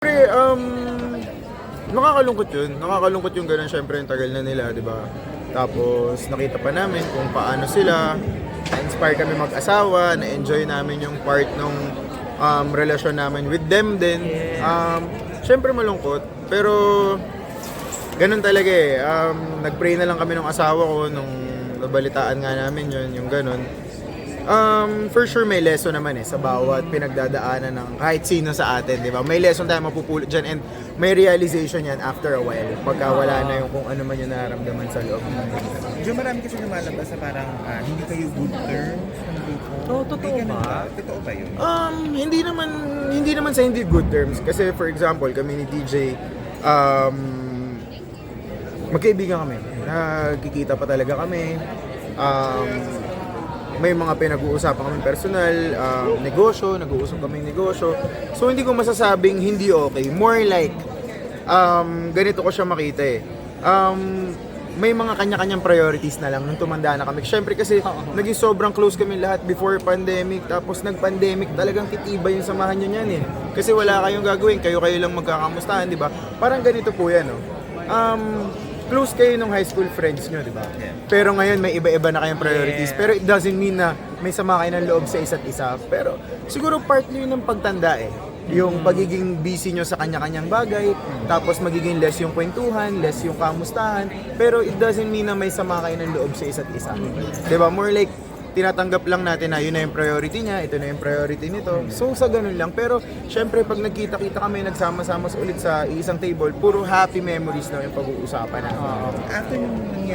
Pre, um, nakakalungkot yun. Nakakalungkot yung ganun, syempre yung tagal na nila, di ba? Tapos nakita pa namin kung paano sila, na-inspire kami mag-asawa, na-enjoy namin yung part ng um, relasyon namin with them din. Um, syempre malungkot, pero ganun talaga eh. Um, nag-pray na lang kami ng asawa ko nung nabalitaan nga namin yun, yung ganun. Um, for sure may lesson naman eh sa bawat pinagdadaanan ng kahit sino sa atin, di ba? May lesson tayo mapupulot dyan and may realization yan after a while pagka wala na yung kung ano man yung nararamdaman sa loob. Medyo marami kasi lumalabas na parang ah, hindi kayo good terms ng grupo. Oo, totoo May ganun ba? Totoo ba yun? Um, hindi naman hindi naman sa hindi good terms kasi for example, kami ni DJ um magkaibigan kami. Nagkikita pa talaga kami. Um, may mga pinag-uusapan kami personal, um, negosyo, nag-uusap kami negosyo. So hindi ko masasabing hindi okay. More like um, ganito ko siya makita eh. Um, may mga kanya-kanyang priorities na lang nung tumanda na kami. Siyempre kasi naging sobrang close kami lahat before pandemic. Tapos nag-pandemic talagang titibay yung samahan nyo niyan eh. Kasi wala kayong gagawin. Kayo-kayo lang magkakamustahan, di ba? Parang ganito po yan, no? Um, close kayo nung high school friends nyo, di ba? Pero ngayon may iba-iba na kayong priorities. Yeah. Pero it doesn't mean na may sama kayo ng loob sa isa't isa. Pero siguro partly yun ng pagtanda eh. Yung pagiging busy nyo sa kanya-kanyang bagay, tapos magiging less yung kwentuhan, less yung kamustahan, pero it doesn't mean na may sama kayo ng loob sa isa't isa. 'Di ba More like, tinatanggap lang natin na yun na yung priority niya, ito na yung priority nito. So sa ganun lang. Pero syempre pag nagkita-kita kami, nagsama-sama ulit sa isang table, puro happy memories na yung pag-uusapan natin. After nung nangyari